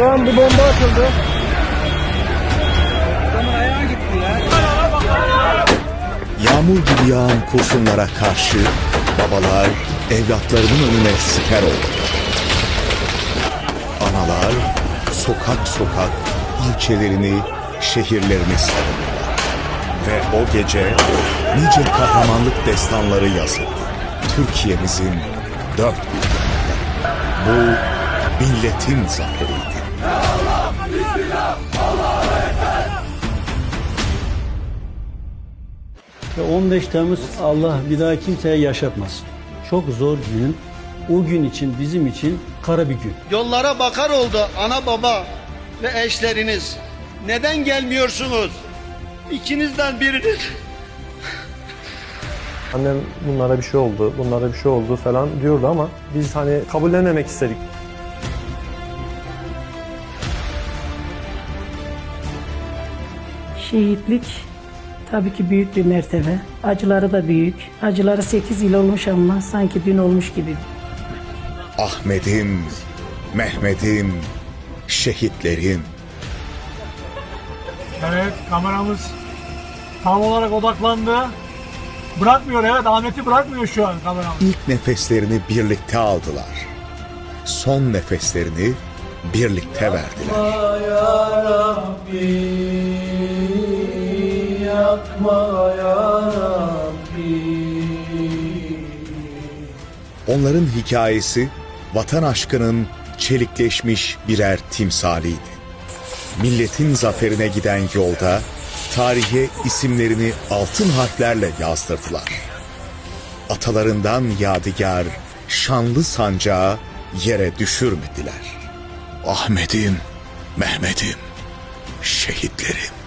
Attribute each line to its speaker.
Speaker 1: Şu an bir bomba atıldı.
Speaker 2: Yağmur gibi yağan kurşunlara karşı babalar evlatlarının önüne siper oldu. Analar sokak sokak ilçelerini, şehirlerini savundular. Ve o gece nice kahramanlık destanları yazıldı. Türkiye'mizin dört bir. Bu milletin zaferiydi.
Speaker 3: Ve 15 Temmuz Allah bir daha kimseye yaşatmasın. Çok zor gün. O gün için bizim için kara bir gün.
Speaker 4: Yollara bakar oldu ana baba ve eşleriniz. Neden gelmiyorsunuz? İkinizden biriniz.
Speaker 1: Annem bunlara bir şey oldu, bunlara bir şey oldu falan diyordu ama biz hani kabullenmemek istedik.
Speaker 5: Şehitlik tabii ki büyük bir mertebe. Acıları da büyük. Acıları 8 yıl olmuş ama sanki dün olmuş gibi.
Speaker 2: Ahmet'im, Mehmet'im, şehitlerim.
Speaker 6: Evet kameramız tam olarak odaklandı. Bırakmıyor evet Ahmet'i bırakmıyor şu an kameramız.
Speaker 2: İlk nefeslerini birlikte aldılar. Son nefeslerini birlikte verdiler. Onların hikayesi vatan aşkının çelikleşmiş birer timsaliydi. Milletin zaferine giden yolda tarihe isimlerini altın harflerle yazdırdılar. Atalarından yadigar şanlı sancağı yere düşürmediler. Ahmet'im, Mehmet'im, şehitlerim.